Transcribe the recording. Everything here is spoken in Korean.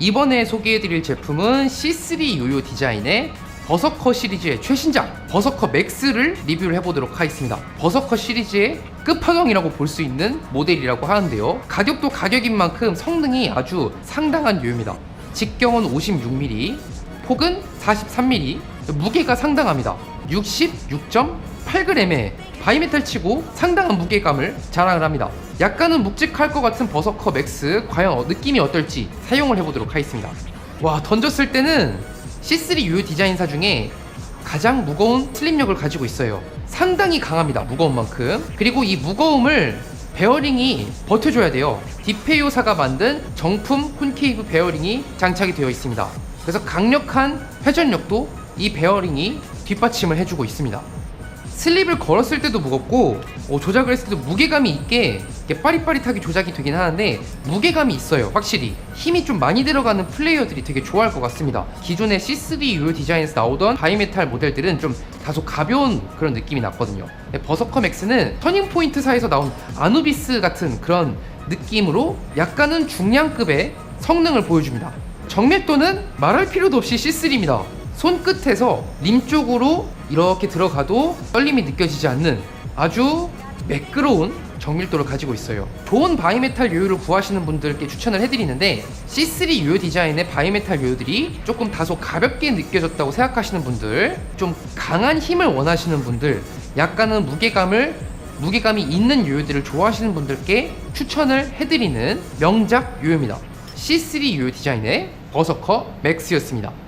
이번에 소개해드릴 제품은 C3 요요 디자인의 버서커 시리즈의 최신작 버서커 맥스를 리뷰를 해보도록 하겠습니다. 버서커 시리즈의 끝판왕이라고 볼 수 있는 모델이라고 하는데요. 가격도 가격인 만큼 성능이 아주 상당한 요요입니다. 직경은 56mm, 폭은 43mm, 무게가 상당합니다. 66.8g의 바이메탈 치고 상당한 무게감을 자랑을 합니다. 약간은 묵직할 것 같은 버서커 맥스 과연 어- 느낌이 어떨지 사용을 해보도록 하겠습니다. 와 던졌을 때는 C3 유효 디자인사 중에 가장 무거운 슬립력을 가지고 있어요. 상당히 강합니다. 무거운 만큼. 그리고 이 무거움을 베어링이 버텨줘야 돼요. 디페이오사가 만든 정품 콘케이브 베어링이 장착이 되어 있습니다. 그래서 강력한 회전력도 이 베어링이 뒷받침을 해주고 있습니다. 슬립을 걸었을 때도 무겁고 어, 조작을 했을 때도 무게감이 있게 이렇게 빠릿빠릿하게 조작이 되긴 하는데 무게감이 있어요 확실히. 힘이 좀 많이 들어가는 플레이어들이 되게 좋아할 것 같습니다. 기존의 C3 유효 디자인에서 나오던 바이메탈 모델들은 좀 다소 가벼운 그런 느낌이 났거든요. 근데 버서커 맥스는 터닝포인트사에서 나온 아누비스 같은 그런 느낌으로 약간은 중량급의 성능을 보여줍니다. 정밀도는 말할 필요도 없이 C3입니다 손끝에서 림 쪽으로 이렇게 들어가도 떨림이 느껴지지 않는 아주 매끄러운 정밀도를 가지고 있어요. 좋은 바이메탈 요요를 구하시는 분들께 추천을 해드리는데 C3 요요 디자인의 바이메탈 요요들이 조금 다소 가볍게 느껴졌다고 생각하시는 분들, 좀 강한 힘을 원하시는 분들, 약간은 무게감을 무게감이 있는 요요들을 좋아하시는 분들께 추천을 해드리는 명작 요요입니다. C3 요요 디자인의 버서커 맥스였습니다.